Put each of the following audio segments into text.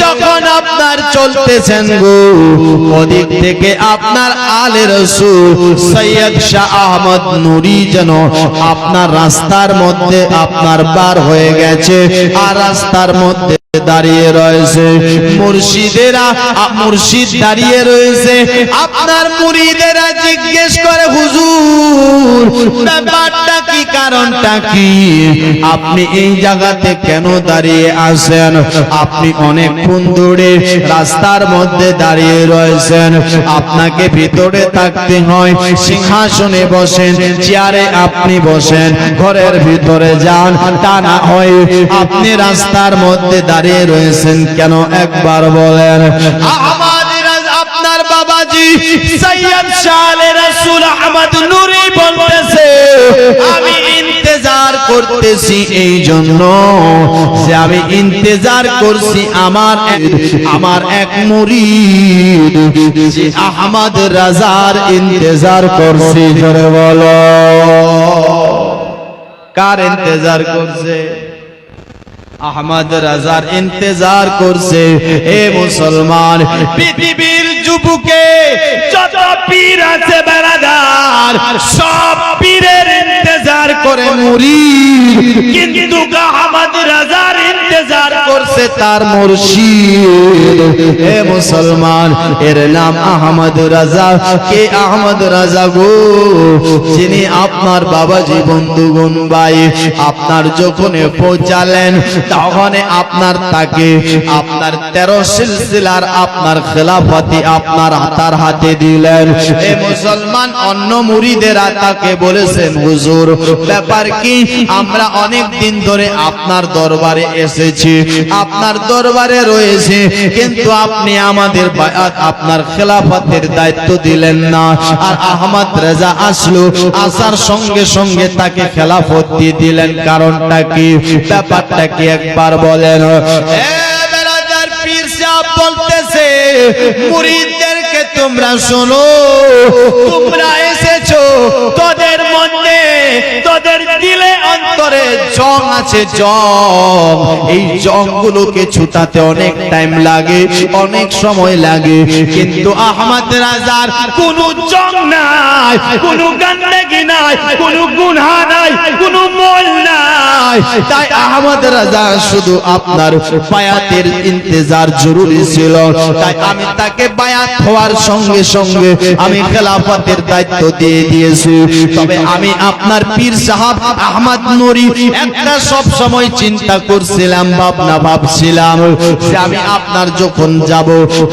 যখন আপনার চলতেছেন গো, ওদিক থেকে আপনার আলে রসুল সৈয়দ শাহ আহমদ নুরি যেন আপনার রাস্তার মধ্যে আপনার বার হয়ে গেছে, আর রাস্তার মধ্যে দাঁড়িয়ে রয়েছে। মুর্শিদেরা মুর্শিদ দাঁড়িয়ে রয়েছে। আপনার মুরিদেরা জিজ্ঞেস করে, হুজুর, ব্যাপারটা কি, কারণটা কি? আপনি এই জায়গাতে কেন দাঁড়িয়ে আছেন? আপনি অনেকক্ষণ ধরে রাস্তার মধ্যে দাঁড়িয়ে রয়েছেন। আপনাকে ভিতরে থাকতে হয়। সিংহাসনে বসেন, চেয়ারে আপনি বসেন, ঘরের ভিতরে যান। তা না হয় আপনি রাস্তার মধ্যে দাঁড়িয়ে রয়েছেন কেন একবার বলেন? আপনার বাবাজি সৈয়দ শালে রাসূল আহমদ নুরি বলতেছে আমি ইন্তেজার করতেছি এই জন্য যে আমি ইন্তেজার করছি আমার আমার এক মুরিদ যে আহমদ রাজার ইন্তেজার করছি। জোরে বলো। কার ইন্তেজার করছে? আহমদ রাজার ইন্তজার করছে। এ মুসলমান পৃথিবীর যুবকে, যত পীর আছে বেড়াদার সব পীরের ইন্তজার করে মুরিদ। কিন্তু রাজার ইন্তজার করছে তার মুর্শিদ। হে মুসলমান, এর নাম আহমদ রাজা। কে আহমদ রাজা গো? যিনি আপনার বাবাজি বন্ধুগণ ভাই, আপনার যখন পৌঁছালেন তখন আপনার তাকে, আপনার তেরো সিলসিলার আপনার খেলাফতি আপনার হাতার হাতে দিলেন। এ মুসলমান অন্য মুরিদেরা তাকে বলেছেন হুজুর ব্যাপার কি? আমরা অনেক দিন ধরে আপনার দরবারে এসেছি আপনার দরবারে রয়েছে কিন্তু আপনি আমাদের আপনার খেলাফতের দায়িত্ব দিলেন না। আর আহমদ রেজা আসলো আসার সঙ্গে সঙ্গে তাকে খেলাফত দিয়ে দিলেন। কারণটা কি? ব্যাপারটা কি একবার বলেন? বলতেছে মুরিদদেরকে তোমরা শোনো। তোমরা এসেছ, তোদের মধ্যে, তোদের দিলে অন্তরে জং আছে, জং। এই জংগুলোকে ছুটাতে অনেক টাইম লাগে, অনেক সময় লাগে। কিন্তু আহমদ রাজার কোনো জং নাই, কোনো গান্ডাগি নাই, কোনো গুনহা নাই, কোনো মল নাই। তাই আহমদ রাজা শুধু আপনার বায়াতের ইন্তজার জরুরি ছিল। তাই আমি তাকে বায়াত হওয়ার সঙ্গে সঙ্গে আমি খেলাফতের দায়িত্ব দিয়ে দিয়েছি। তবে আমি আপনার পীর সাহাব আহমদ নুরি একটা সব সময় চিন্তা করছিলাম ভাবনা ভাবছিলাম যে আমি আপনার যখন যাব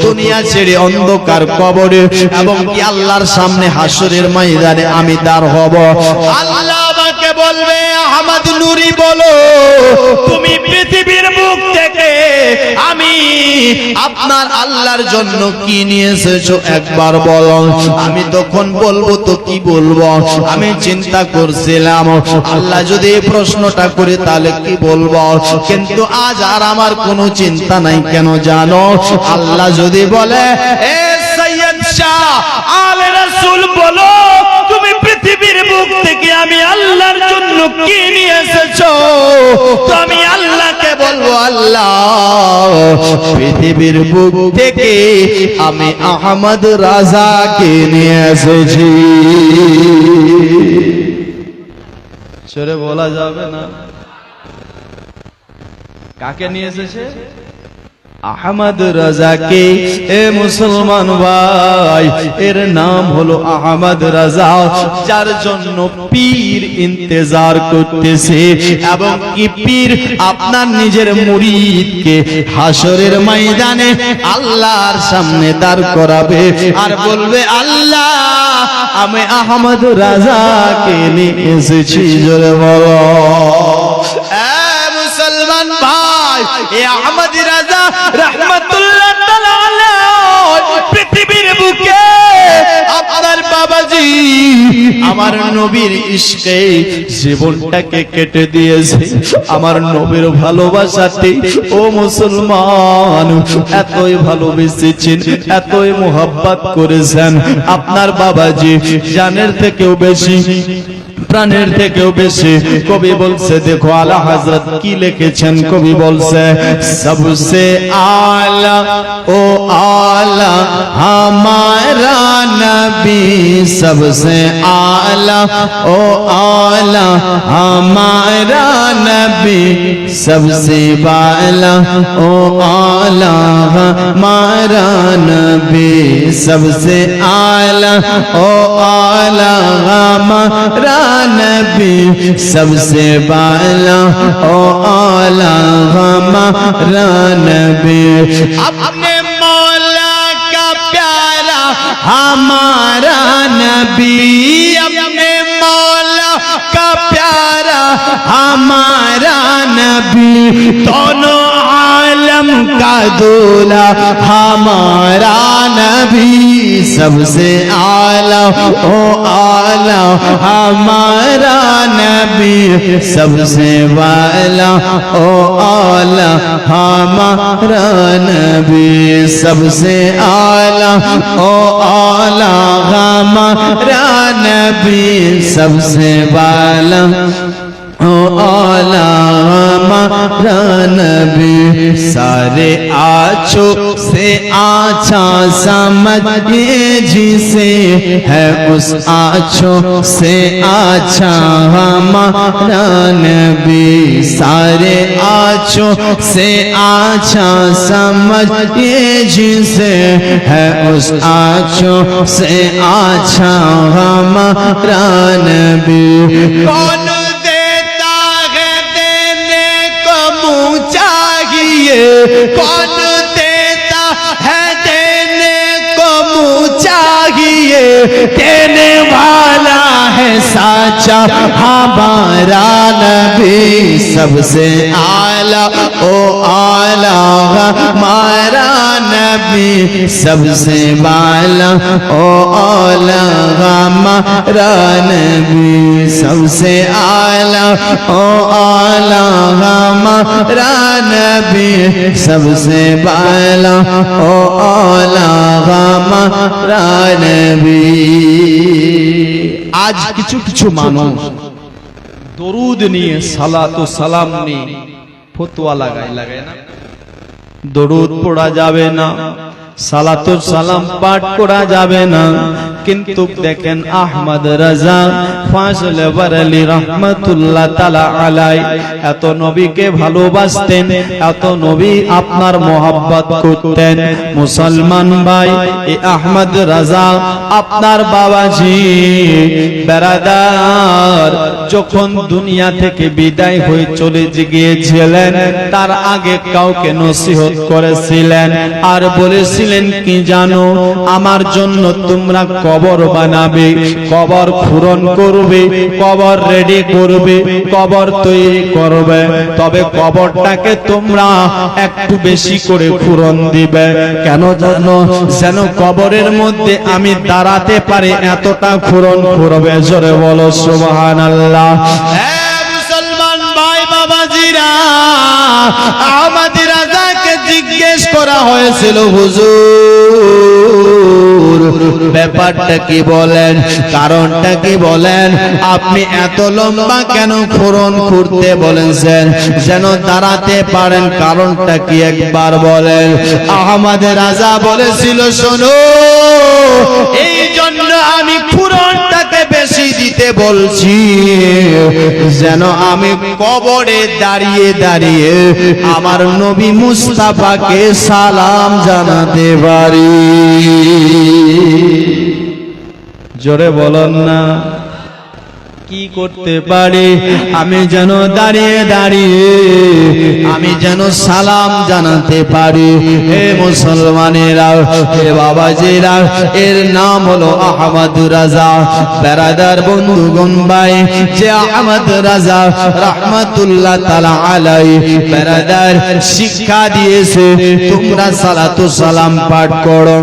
দুনিয়া ছেড়ে অন্ধকার কবরে এবং কি আল্লাহর সামনে হাসরের ময়দানে আমি দাঁড় হব। আল্লাহ আমাকে বলবে, আহমদ নুরি, বলো। তুমি পৃথিবীর মুখ থেকে আমি আপনার আল্লাহর জন্য কি নিয়ে এসেছ একবার বলো। আমি তখন বলব, তো কি বলব? আমি চিন্তা করছিলাম, আল্লাহ যদি এই প্রশ্নটা করে তাহলে কি বলব? কিন্তু আজ আর আমার কোনো চিন্তা নাই, কেন জানো? আল্লাহ যদি বলে, এ সৈয়দ শাহ, আলে রাসূল বলো। আল্লাহর জন্য কি নিয়ে এসেছ? তো আমি আল্লাহকে বলব, আল্লাহ, পৃথিবীর বুক থেকে আমি আহমদ রাজাকে নিয়ে এসেছি। ছেড়ে বলা যাবে না? কাকে নিয়ে এসেছে? আহমদ রাজাকে, এ মুসলমান ভাই, এর নাম হলো আহমদ রাজা, যার জন্য পীর ইন্তজার করতেছে। এবং কি পীর? আপনার নিজের মুরিদকে হাসরের ময়দানে আল্লাহর সামনে দাঁড় করাবে আর বলবে, আল্লাহ, আমি আহমদ রাজাকে নিয়ে এসেছি, জোরে বলো। মুসলমান ভাই পৃথিবীর বুকে আপনার বাবাজি, আমার নবীর ইশকে জীবনটাকে কেটে দিয়েছে। আমার নবীর ভালোবাসাতে ও মুসলমান, এতই ভালোবেসেছেন, এতই মোহাব্বত করেছেন। আপনার বাবাজি জানের থেকেও বেশি। پرانیر نر کے بیشی کو بھی بول سے دیکھو آلہ حضرت کی لے کے چھن کو بھی بول سے سب سے آلہ او آلہ ہمارا نبی سب سے آلہ او آلہ ہمارا نبی سب سے بالا او آلہ ہمارا نبی سب سے آلہ او آلہ ہمارا نبی سب سے بالا او اولا ہمارا نبی۔ اپنے مولا کا پیارا ہمارا نبی۔ اپنے مولا کا پیارا ہمارا نبی۔ دونوں عالم کا دولہ ہمارا نبی سب سے عالی او عالی ہمارا نبی سب سے والا، او عالی ہمارا نبی سب سے عالی او عالی ہمارا نبی سب سے والا۔ ও আলামানবী সারে আছো সে আছা সমঝিয়ে জিসে হ্যাঁ উস আছো সে আছা নবী সারে আছো সে আছা সমঝিয়ে জিসে হ্যাঁ উস আছো সে আছা নবী কোন کون دیتا ہے دینے کو منہ چاہیے؟ دینے والا ہے سچا ساچا ہاں ہمارا نبی سب سے اعلیٰ، او اعلیٰ۔ हमारा नबी सबसे वाला ओ आला हमारा नबी सबसे आला ओ आला हमारा नबी सबसे वाला ओ आला हमारा नबी আজ কিছু কিছু মানুষ দরুদ নিয়ে সালাত ও সালাম নিয়ে ফতোয়া লাগায় লাগায় না দরুদ পড়া যাবে না সালাতুর সালাম পাঠ করা যাবে না। কিন্তু দেখেন আহমদ রাজা ফাজল বারালি রহমাতুল্লাহ তাআলা আলাই, এত নবীকে ভালোবাসতেন, এত নবী আপনার মোহাব্বত করতেন। মুসলমান ভাই এই আহমদ রাজা আপনার বাবাজি, বেরাদার, যখন দুনিয়া থেকে বিদায় হয়ে চলে গিয়েছিলেন, তার আগে কাউকে নসিহত করেছিলেন। আর বলেছিলেন কি জানো, আমার জন্য তোমরা কবর বানাবে, কবর পূরণ করবে, কবর রেডি করবে, কবর তৈরি করবে। তবে কবরটাকে তোমরা একটু বেশি করে পূরণ দিবে। কেন জানো, যেন কবরের মধ্যে আমি দাঁড়াতে পারি, এতটা পূরণ করবে। জোরে বলো সুবহান আল্লাহ মুসলমান ভাই বাবাজিরা আমাদের জিজ্ঞেস করা হয়েছিল, হুজুর। ব্যাপারটা কি বলেন? কারণটা কি বলেন? আপনি এত লম্বা কেন ফোরন করতে বলেছেন যেন দাঁড়াতে পারেন, কারণটা কি একবার বলেন? আহমদ রাজা বলেছিল, শোনো, এই জন্য আমি পুরনটাকে বেশি দিতে বলছি। যেন আমি কবরে দাঁড়িয়ে দাঁড়িয়ে আমার নবী মুস্তাফাকে সালাম জানাতে পারি। জোরে বলেন না। কি করতে পারি? আমি যেন দাঁড়িয়ে দাঁড়িয়ে, আমি যেন সালাম জানাতে পারি। হে মুসলমানেরা, হে বাবাজিরা, এর নাম হলো আহমদ রাজা। বেরাদার বন্ধুগণ ভাই, যে আহমদ রাজা রহমতুল্লাহ তালা আলাই বেরাদার শিক্ষা দিয়েছে, তোমরা সালাতু সালাম পাঠ করো।